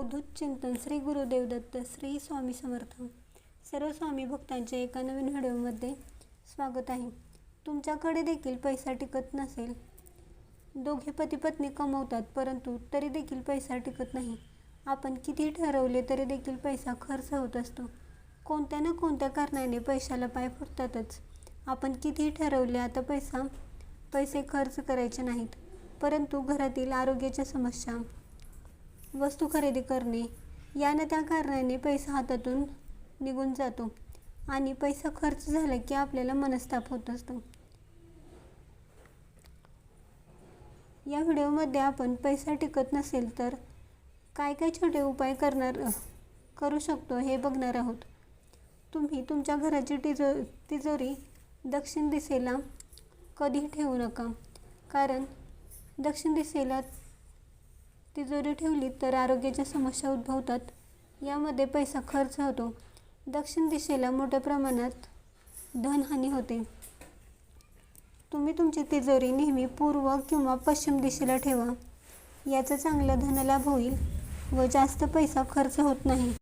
अवधूत चिंतन श्री गुरुदेव दत्त श्री स्वामी समर्थ. सर्व स्वामी भक्तांच्या एका नवीन व्हिडिओमध्ये स्वागत आहे. तुमच्याकडे देखील पैसा टिकत नसेल. दोघे पती पत्नी कमवतात परंतु तरी देखील पैसा टिकत नाही. आपण किती ठरवले तरी देखील पैसा खर्च होत असतो. कोणत्या ना कोणत्या कारणाने पैशाला पाय फुटतातच आपण कितीही ठरवले आता पैसा? पैसे खर्च करायचे नाहीत. परंतु घरातील आरोग्याच्या समस्या वस्तू खरेदी करणे. या त्या कारणाने पैसा हातातून निघून जातो आणि पैसा खर्च झाला की आपल्याला मनस्ताप होत असतो. या व्हिडिओमध्ये आपण पैसा टिकत नसेल तर काय काय छोटे उपाय करणार करू शकतो हे बघणार आहोत. तुम्ही तुमच्या घराची तिजो तिजोरी दक्षिण दिशेला कधीही ठेवू नका. कारण दक्षिण दिशेला तिजोरी ठेवली तर आरोग्याच्या समस्या उद्भवतात. यामध्ये पैसा खर्च होतो. दक्षिण दिशेला मोठ्या प्रमाणात धनहानी होते. तुम्ही तुमची तिजोरी नेहमी पूर्व किंवा पश्चिम दिशेला ठेवा. याचा चांगला धनलाभ होईल व जास्त पैसा खर्च होत नाही.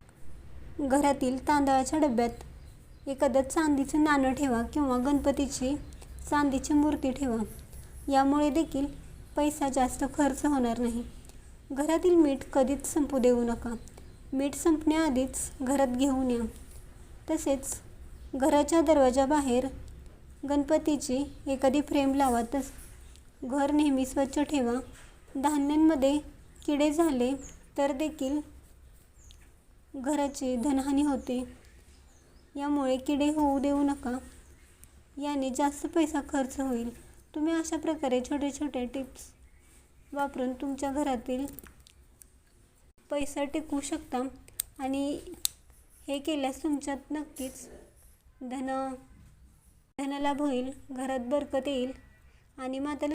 घरातील तांदळाच्या डब्यात एखादं चांदीचं नाणं ठेवा किंवा गणपतीची चांदीची मूर्ती ठेवा. यामुळे देखील पैसा जास्त खर्च होणार नाही. घरातील मीठ कधीच संपू देऊ नका. मीठ संपण्याआधीच घरात घेऊन या. तसेच घराच्या दरवाजाबाहेर गणपतीची एखादी फ्रेम लावा तस. घर नेहमी स्वच्छ ठेवा. धान्यांमध्ये किडे झाले तर देखील घराची धनहानी होते. यामुळे किडे होऊ देऊ नका. याने जास्त पैसा खर्च होईल. तुम्ही अशा प्रकारे छोटे छोटे टिप्स वापरून तुमच्या घरातील पैसा टिकवू शकता. आणि हे केल्यास तुमच्यात नक्कीच धन धनलाभ होईल. घरात बरकत येईल. आणि माता